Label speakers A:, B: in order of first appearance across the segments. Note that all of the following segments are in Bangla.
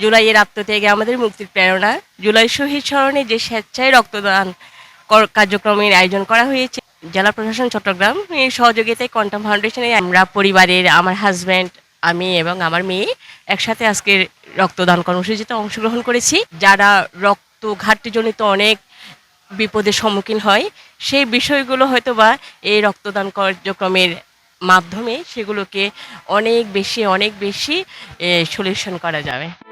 A: জুলাইয়ের আত্মত্যাগে আমাদের মুক্তির প্রেরণা। জুলাই শহীদ স্মরণে যে স্বেচ্ছায় রক্তদান কর- কার্যক্রমের আয়োজন করা হয়েছে, জেলা প্রশাসন চট্টগ্রাম এই সহযোগিতায় কোয়ান্টাম ফাউন্ডেশনে আমরা পরিবারের, আমার হাজব্যান্ড আমি এবং আমার মেয়ে একসাথে আজকের রক্তদান কর্মসূচিতে অংশগ্রহণ করেছি। যারা রক্ত ঘাটতিজনিত অনেক বিপদের সম্মুখীন হয়, সেই বিষয়গুলো হয়তো বা এই রক্তদান কার্যক্রমের মাধ্যমে সেগুলোকে অনেক বেশি অনেক বেশি সলিউশন করা যাবে।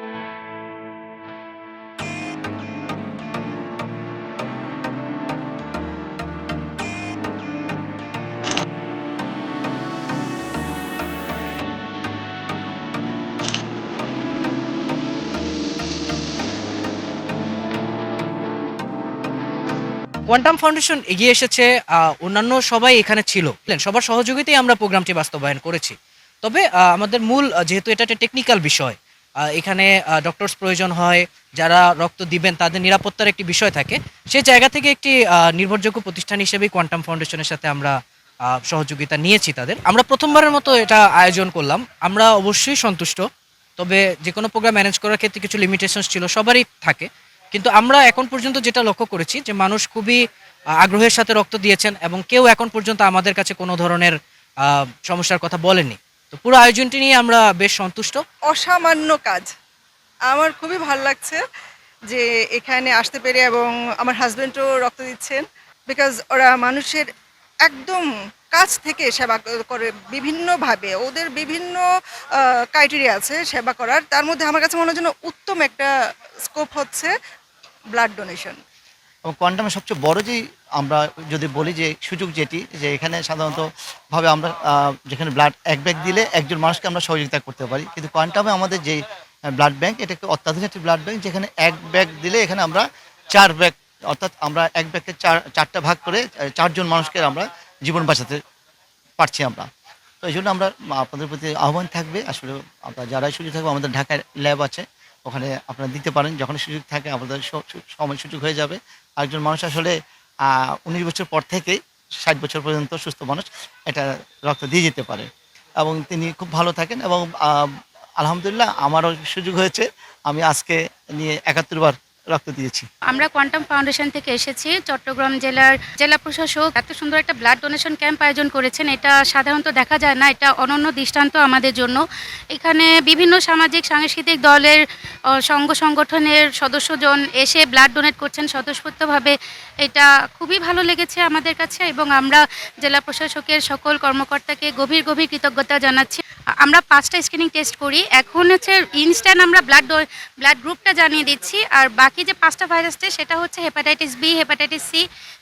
B: কোয়ান্টাম ফাউন্ডেশন এগিয়ে এসেছে অন্যান্য সবাই এখানে ছিল। সবার সহযোগিতায় আমরা প্রোগ্রামটি বাস্তবায়ন করেছি। তবে আমাদের মূল যেহেতু এটা একটা টেকনিক্যাল বিষয় এখানে ডক্টরস প্রয়োজন হয়, যারা রক্ত দিবেন তাদের নিরাপত্তার একটি বিষয় থাকে। সেই জায়গা থেকে একটি নির্ভরযোগ্য প্রতিষ্ঠান হিসেবে কোয়ান্টাম ফাউন্ডেশনের সাথে আমরা সহযোগিতা নিয়েছি তাদের। আমরা প্রথমবারের মতো এটা আয়োজন করলাম। আমরা অবশ্যই সন্তুষ্ট। তবে যে কোনো প্রোগ্রাম ম্যানেজ করার ক্ষেত্রে কিছু লিমিটেশনস ছিল, সবারই থাকে। কিন্তু আমরা এখন পর্যন্ত যেটা লক্ষ্য করেছি যে মানুষ খুবই আগ্রহের সাথে রক্ত দিয়েছেন এবং কেউ এখন পর্যন্ত আমাদের কাছে কোনো ধরনের সমস্যার কথা বলেনি। তো পুরো আয়োজনটি নিয়ে আমরা বেশ সন্তুষ্ট।
C: অসামান্য কাজ। আমার খুবই ভালো লাগছে যে এখানে আসতে পেরে এবং আমার হাজব্যান্ডও রক্ত দিচ্ছেন বিকজ ওরা মানুষের একদম কাছ থেকে সেবা করে বিভিন্নভাবে। ওদের বিভিন্ন ক্রাইটেরিয়া আছে সেবা করার। তার মধ্যে আমার কাছে মনে হয় যেন উত্তম একটা স্কোপ হচ্ছে ব্লাড ডোনেশন
D: এবং কোয়ান্টামের সবচেয়ে বড় যে আমরা যদি বলি যে সুযোগ যেটি, যে এখানে সাধারণত ভাবে আমরা যেখানে ব্লাড এক ব্যাগ দিলে একজন মানুষকে আমরা সহযোগিতা করতে পারি। কিন্তু কোয়ান্টামে আমাদের যে ব্লাড ব্যাংক এটা একটি অত্যাধুনিক একটি ব্লাড ব্যাংক যেখানে এক ব্যাগ দিলে এখানে আমরা চার ব্যাগ অর্থাৎ আমরা এক ব্যাগকে চার, চারটা ভাগ করে চারজন মানুষকে আমরা জীবন বাঁচাতে পারছি আমরা। তো এই জন্য আমরা আপনাদের প্রতি আহ্বান থাকবে। আসলে আপনারা যারাই সুযোগ থাকবে, আমাদের ঢাকায় ল্যাব আছে। ওখানে আপনারা দিতে পারেন। যখন সুযোগ থাকে আপনাদের সময় সুযোগ হয়ে যাবে। একজন মানুষ আসলে উনিশ বছর পর থেকে ষাট বছর পর্যন্ত সুস্থ মানুষ, এটা রক্ত দিয়ে যেতে পারে। এবং তিনি খুব ভালো থাকেন এবং আলহামদুলিল্লাহ, আমারও সুযোগ হয়েছে। আমি আজকে নিয়ে একাত্তর বার রক্ত দিয়েছি।
E: আমরা কোয়ান্টাম ফাউন্ডেশন থেকে এসেছি, চট্টগ্রাম জেলার জেলা প্রশাসক এত সুন্দর একটা ব্লাড ডোনেশন ক্যাম্প আয়োজন করেছেন, এটা সাধারণত দেখা যায় না, এটা অনন্য দৃষ্টান্ত আমাদের জন্য। এখানে বিভিন্ন সামাজিক, সাংস্কৃতিক দলের সংঘ সংগঠনের সদস্যজন এসে ব্লাড ডোনেট করছেন, স্বতঃস্ফূর্তভাবে এটা খুবই ভালো লেগেছে আমাদের কাছে এবং আমরা জেলা প্রশাসকের সকল কর্মকর্তাকে গভীর গভীর কৃতজ্ঞতা জানাচ্ছি। আমরা পাঁচটা স্ক্রিনিং টেস্ট করি। এখন হচ্ছে ইনস্ট্যান্ট আমরা ব্লাড ব্লাড গ্রুপটা জানিয়ে দিচ্ছি। আর বাকি যে পাঁচটা ভাইরাস সেটা হচ্ছে hepatitis B hepatitis C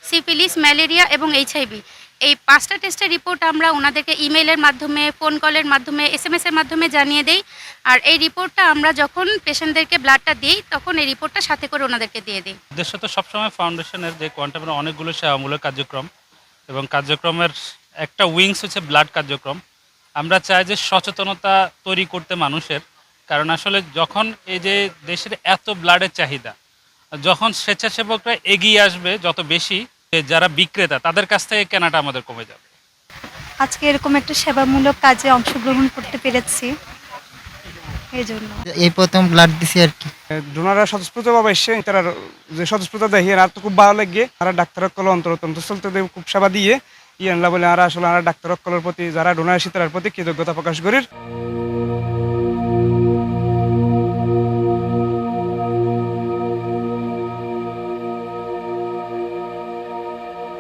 E: syphilis malaria এবং এইচআইভি এই পাঁচটা টেস্টের রিপোর্ট আমরা ওনাদেরকে ইমেলের মাধ্যমে ফোন কলের মাধ্যমে এস এম এর মাধ্যমে জানিয়ে দেই। আর এই রিপোর্টটা আমরা যখন পেশেন্টদেরকে ব্লাডটা দিই, তখন এই রিপোর্টটা সাথে করে ওনাদেরকে দিয়ে দিই।
F: উদ্দেশ্য তো সবসময় ফাউন্ডেশনের যে কোয়ান্টামের অনেকগুলো সেবামূলক কার্যক্রম এবং কার্যক্রমের একটা উইংস হচ্ছে ব্লাড কার্যক্রম। আমরা চাই যে সচেতনতা তৈরি করতে মানুষের কারণ আসলে যখন এই যে দেশের এত ব্লাডের চাহিদা যখন স্বেচ্ছাসেবকরা এগিয়ে আসবে যত বেশি যারা বিক্রেতা তাদের কাছ থেকে কেনাটা আমাদের কমে যাবে।
G: আজকে এরকম একটা সেবামূলক কাজে অংশগ্রহণ করতে পেরেছি। এই জন্য
H: এই প্রথম ব্লাড দিছি আর কি।
I: ডোনাররা স্বতঃস্ফূর্তভাবে এসে তারা যে স্বতঃস্ফূর্ত দেখে আর তো খুব ভালো লাগে। আর ডাক্তার কল অন্তরতন্ত চলতে খুব সেবা দিয়ে। ইয়ানলা বলে আর আসলে আর ডাক্তার কলের প্রতি, যারা ডোনার শীতলার প্রতি কৃতজ্ঞতা প্রকাশ করি